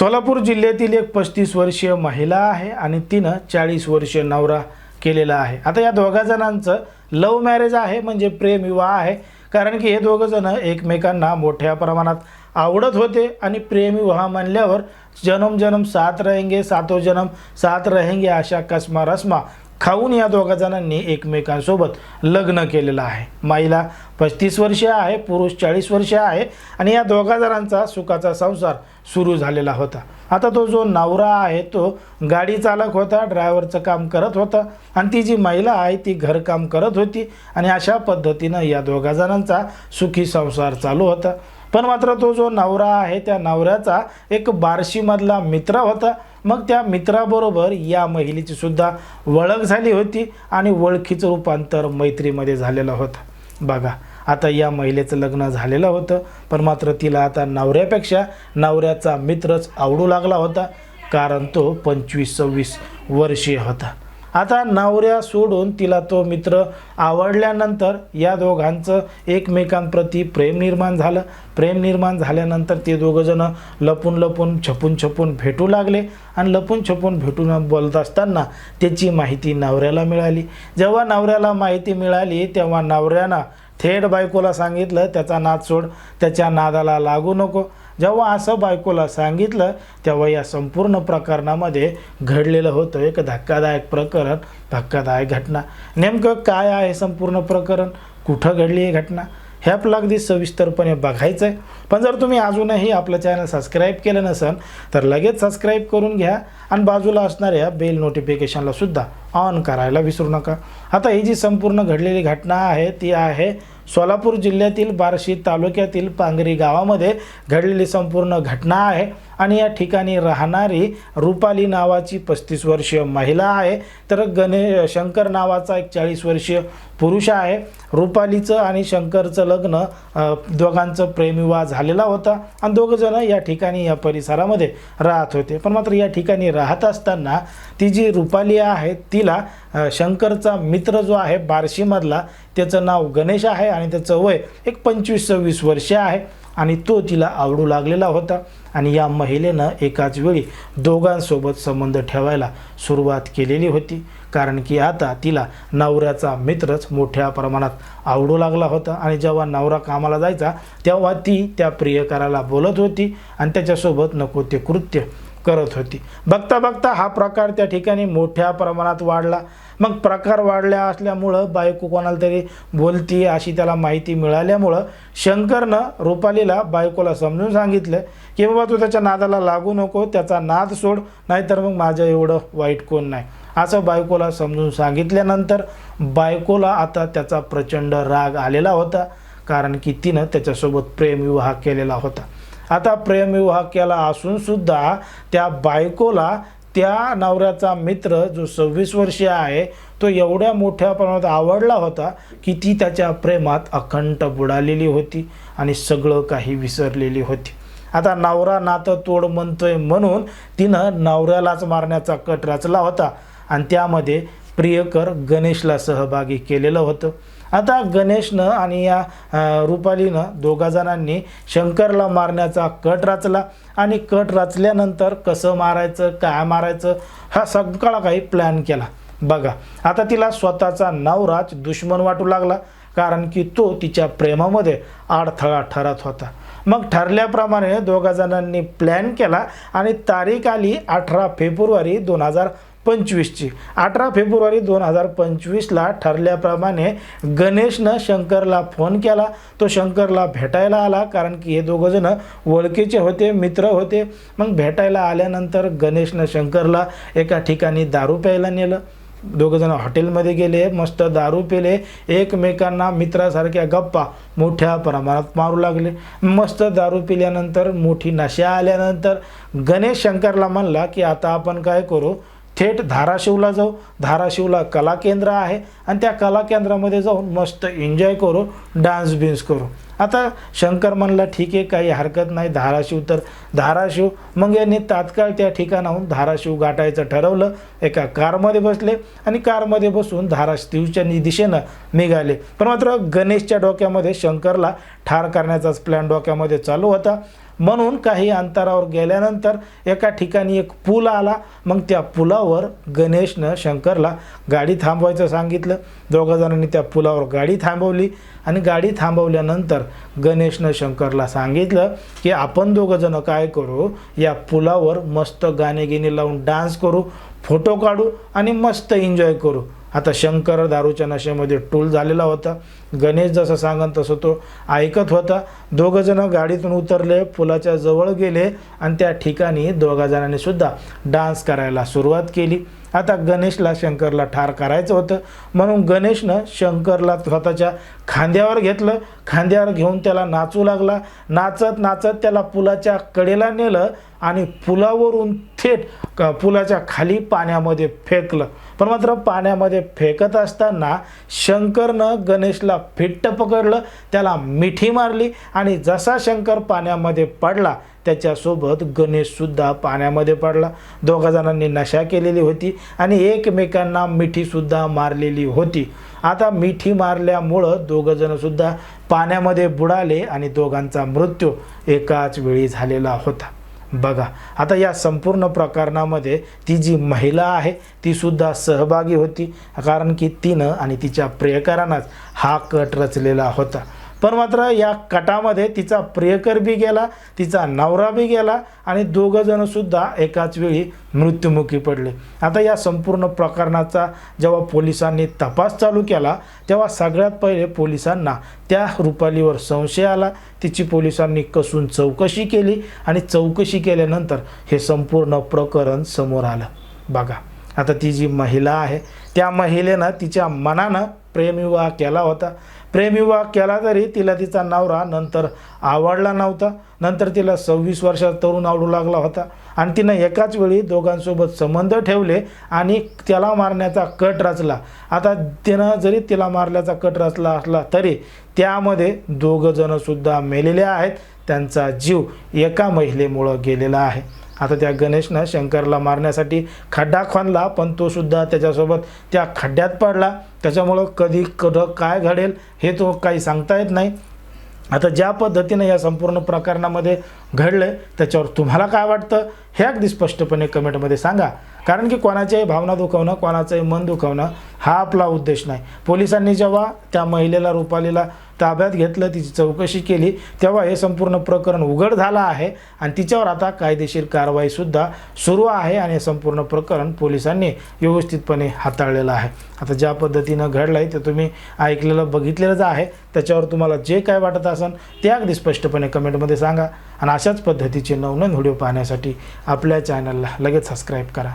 सोलापूर जिल्ह्यातील एक पस्तीस वर्षीय महिला आहे आणि तिनं चाळीस वर्षीय नवरा केलेला आहे. आता या दोघा जणांचं लव्ह मॅरेज आहे म्हणजे प्रेम विवाह आहे. कारण की हे दोघं जण एकमेकांना मोठ्या प्रमाणात आवडत होते आणि प्रेम विवाह म्हणल्यावर जन्म जन्म साथ रहेंगे सातो जन्म साथ रहेंगे अशा कसमा रस्मा खाऊन या दोघा जणांनी एकमेकांसोबत लग्न केलेलं आहे. महिला पस्तीस वर्षे आहे पुरुष चाळीस वर्षे आहे आणि या दोघा जणांचा सुखाचा संसार सुरू झालेला होता. आता तो जो नवरा आहे तो गाडी चालक होता ड्रायव्हरचं काम करत होता आणि ती जी महिला आहे ती घरकाम करत होती आणि अशा पद्धतीनं या दोघा जणांचा सुखी संसार चालू होता. पण मात्र तो जो नवरा आहे त्या नवऱ्याचा एक बार्शीमधला मित्र होता. मग त्या मित्राबरोबर या महिलेची सुद्धा ओळख झाली होती आणि ओळखीचं रूपांतर मैत्रीमध्ये झालेलं होतं. बघा आता या महिलेचं लग्न झालेलं होतं पण मात्र तिला आता नवऱ्यापेक्षा नवऱ्याचा मित्रच आवडू लागला होता कारण तो पंचवीस सव्वीस वर्षीय होता. आता नवऱ्या सोडून तिला तो मित्र आवडल्यानंतर या दोघांचं एकमेकांप्रती प्रेम निर्माण झालं. प्रेम निर्माण झाल्यानंतर ते दोघंजणं लपून लपून छपून छपून भेटू लागले. आणि लपून छपून भेटून बोलत असताना त्याची माहिती नवऱ्याला मिळाली. जेव्हा नवऱ्याला माहिती मिळाली तेव्हा नवऱ्यानं थेट बायकोला सांगितलं त्याचा नाद सोड. त्याच्या नादाला लागू नको. जेव्हा असं बायकोला सांगितलं तेव्हा या संपूर्ण प्रकरणामध्ये घडलेलं होतं एक धक्कादायक प्रकरण धक्कादायक घटना. नेमकं काय आहे संपूर्ण प्रकरण? कुठं घडली ही घटना? हे आपलं अगदी सविस्तरपणे बघायचं आहे पण जर तुम्ही अजूनही आपलं चॅनल सबस्क्राईब केलं नसेल तर लगेच सबस्क्राईब करून घ्या आणि बाजूला असणाऱ्या बेल नोटिफिकेशनला सुद्धा ऑन करायला विसरू नका. आता ही जी संपूर्ण घडलेली घटना आहे ती आहे सोलापूर जिल्ह्यातील बार्शी तालुक्यातील पांगरी गावामध्ये घडलेली संपूर्ण घटना आहे. आणि या ठिकाणी राहणारी रुपाली नावाची पस्तीस वर्षीय महिला आहे. तर गणे शंकर नावाचा एक चाळीस वर्षीय पुरुष आहे. रुपालीचं आणि शंकरचं लग्न दोघांचं प्रेमविवाह झालेला होता. आणि दोघंजणं या ठिकाणी या परिसरामध्ये राहत होते. पण मात्र या ठिकाणी राहत असताना ती जी रुपाली आहे तिला शंकरचा मित्र जो आहे बार्शीमधला त्याचं नाव गणेश आहे. आणि त्याचं वय एक पंचवीस सव्वीस वर्षे आहे. आणि तो तिला आवडू लागलेला होता. आणि या महिलेनं एकाच वेळी दोघांसोबत संबंध ठेवायला सुरुवात केलेली होती. कारण की आता तिला नवऱ्याचा मित्रच मोठ्या प्रमाणात आवडू लागला होता. आणि जेव्हा नवरा कामाला जायचा तेव्हा ती त्या प्रियकराला बोलत होती. आणि त्याच्यासोबत नको ते कृत्य करत होती. बघता बघता हा प्रकार त्या ठिकाणी मोठ्या प्रमाणात वाढला. मग प्रकार वाढल्या असल्यामुळं बायको कोणाला तरी बोलती अशी त्याला माहिती मिळाल्यामुळं शंकरनं रुपालीला बायकोला समजून सांगितलं की बाबा तू त्याच्या नादाला लागू नको त्याचा नाद सोड नाहीतर मग माझं एवढं वाईट कोण नाही. असं बायकोला समजून सांगितल्यानंतर बायकोला आता त्याचा प्रचंड राग आलेला होता कारण की तिनं त्याच्यासोबत प्रेमविवाह केलेला होता. आता प्रेमविवाह केला असून सुद्धा त्या बायकोला त्या नवऱ्याचा मित्र जो सव्वीस वर्षीय आहे तो एवढ्या मोठ्या प्रमाणात आवडला होता की ती त्याच्या प्रेमात अखंड बुडालेली होती आणि सगळं काही विसरलेली होती. आता नवरा नातं तोड म्हणतोय म्हणून तिनं नवऱ्यालाच मारण्याचा कट रचला होता आणि त्यामध्ये प्रियकर गणेशला सहभागी केलेलं होतं. आता गणेशनं आणि या रुपालीनं दोघा जणांनी शंकरला मारण्याचा कट रचला आणि कट रचल्यानंतर कसं मारायचं काय मारायचं हा सगळा काही प्लॅन केला. बघा आता तिला स्वतःचा नवराज दुश्मन वाटू लागला कारण की तो तिच्या प्रेमामध्ये अडथळा ठरत होता. मग ठरल्याप्रमाणे दोघा जणांनी प्लॅन केला आणि तारीख आली अठरा फेब्रुवारी दोन हजार पंचवीसची. अठरा फेब्रुवारी दोन हजार पंचवीसला ठरल्याप्रमाणे गणेशनं शंकरला फोन केला. तो शंकरला भेटायला आला कारण की हे दोघंजणं ओळखीचे होते मित्र होते. मग भेटायला आल्यानंतर गणेशनं शंकरला एका ठिकाणी दारू प्यायला नेलं. दोघंजणं हॉटेलमध्ये गेले मस्त दारू पिले. एकमेकांना मित्रासारख्या गप्पा मोठ्या प्रमाणात मारू लागले. मस्त दारू पिल्यानंतर मोठी नशा आल्यानंतर गणेश शंकरला म्हणला की आता आपण काय करू? थेट धाराशिवला जाऊ. धाराशिवला कला केंद्र आहे आणि त्या कला केंद्रामध्ये जाऊन मस्त एन्जॉय करू डान्स बिन्स करू. आता शंकर म्हणला ठीक आहे काही हरकत नाही धाराशिव तर धाराशिव. मग यांनी तात्काळ त्या ठिकाणाहून धाराशिव गाठायचं ठरवलं. एका कारमध्ये बसले आणि कारमध्ये बसून धाराशिवच्या दिशेनं निघाले. पण मात्र गणेशच्या डोक्यामध्ये शंकरला ठार करण्याचाच प्लॅन डोक्यामध्ये चालू होता. म्हणून काही अंतरावर गेल्यानंतर एका ठिकाणी एक पूल आला. मग त्या पुलावर गणेशनं शंकरला गाडी थांबवायचं सांगितलं. दोघा जणांनी त्या पुलावर गाडी थांबवली आणि गाडी थांबवल्यानंतर गणेशनं शंकरला सांगितलं की आपण दोघंजणं काय करू? या पुलावर मस्त गाणे गिणे लावून डान्स करू फोटो काढू आणि मस्त एन्जॉय करू. आता शंकर दारूच्या नशेमध्ये टूल झालेला होता. गणेश जसं सांगन तसं तो ऐकत होता. दोघंजणं गाडीतून उतरले पुलाच्या जवळ गेले आणि त्या ठिकाणी दोघाजणांनी सुद्धा डान्स करायला सुरुवात केली. आता गणेशला शंकरला ठार करायचं होतं. म्हणून गणेशनं शंकरला स्वतःच्या खांद्यावर घेतलं. खांद्यावर घेऊन त्याला नाचू लागला. नाचत नाचत त्याला पुलाच्या कडेला नेलं आणि पुलावरून थेट क- पुलाच्या खाली पाण्यामध्ये फेकलं. पण मात्र पाण्यामध्ये फेकत असताना शंकरनं गणेशला फिट्ट पकडलं त्याला मिठी मारली आणि जसा शंकर पाण्यामध्ये पडला त्याच्यासोबत गणेशसुद्धा पाण्यामध्ये पडला. दोघा जणांनी नशा केलेली होती आणि एकमेकांना मिठीसुद्धा मारलेली होती. आता मिठी मारल्यामुळं दोघंजणंसुद्धा पाण्यामध्ये बुडाले आणि दोघांचा मृत्यू एकाच वेळी झालेला होता. बघा. आता या संपूर्ण प्रकरणामध्ये ती जी महिला आहे ती सुद्धा सहभागी होती. कारण की तिनं आणि तिच्या प्रियकरांनाच हा कट रचलेला होता. पण मात्र या कटामध्ये तिचा प्रियकर बी गेला तिचा नवरा बी गेला आणि दोघंजणंसुद्धा एकाच वेळी मृत्युमुखी पडले. आता या संपूर्ण प्रकरणाचा जेव्हा पोलिसांनी तपास चालू केला तेव्हा सगळ्यात पहिले पोलिसांना त्या रुपालीवर संशय आला. तिची पोलिसांनी कसून चौकशी केली आणि चौकशी केल्यानंतर हे संपूर्ण प्रकरण समोर आलं. बघा आता ती जी महिला आहे त्या महिलेनं तिच्या मनानं प्रेमविवाह केला होता. प्रेमविवाह केला तरी तिला तिचा नवरा नंतर आवडला नव्हता. नंतर तिला सव्वीस वर्षात तरुण आवडू लागला होता. आणि तिनं एकाच वेळी दोघांसोबत संबंध ठेवले आणि त्याला मारण्याचा कट रचला. आता तिनं जरी तिला मारल्याचा कट रचला असला तरी त्यामध्ये दोघंजणंसुद्धा मेलेले आहेत. त्यांचा जीव एका महिलेमुळं गेलेला आहे. आता त्या गणेशनं शंकरला मारण्यासाठी खड्डा खणला पण तो सुद्धा त्याच्यासोबत त्या खड्ड्यात पडला. त्याच्यामुळं कधी कधं काय घडेल हे तो काही सांगता येत नाही. आता ज्या पद्धतीनं या संपूर्ण प्रकरणामध्ये घडलं आहे त्याच्यावर तुम्हाला काय वाटतं हे अगदी स्पष्टपणे कमेंटमध्ये सांगा. कारण की कोणाच्याही भावना दुखवणं कोणाचंही मन दुखवणं हा आपला उद्देश नाही. पोलिसांनी जेव्हा त्या महिलेला रुपालीला ताब्यात घेतलं तिची चौकशी केली तेव्हा हे संपूर्ण प्रकरण उघड झालं आहे आणि तिच्यावर आता कायदेशीर कारवाईसुद्धा सुरू आहे आणि हे संपूर्ण प्रकरण पोलिसांनी व्यवस्थितपणे हाताळलेलं आहे. आता ज्या पद्धतीनं घडलं आहे ते तुम्ही ऐकलेलं बघितलेलंच आहे. त्याच्यावर तुम्हाला जे काय वाटत असेल ते अगदी स्पष्टपणे कमेंटमध्ये सांगा. आणि अशाच पद्धतीचे नवनवीन व्हिडिओ पाहण्यासाठी आपल्या चॅनलला लगेच सबस्क्राईब करा.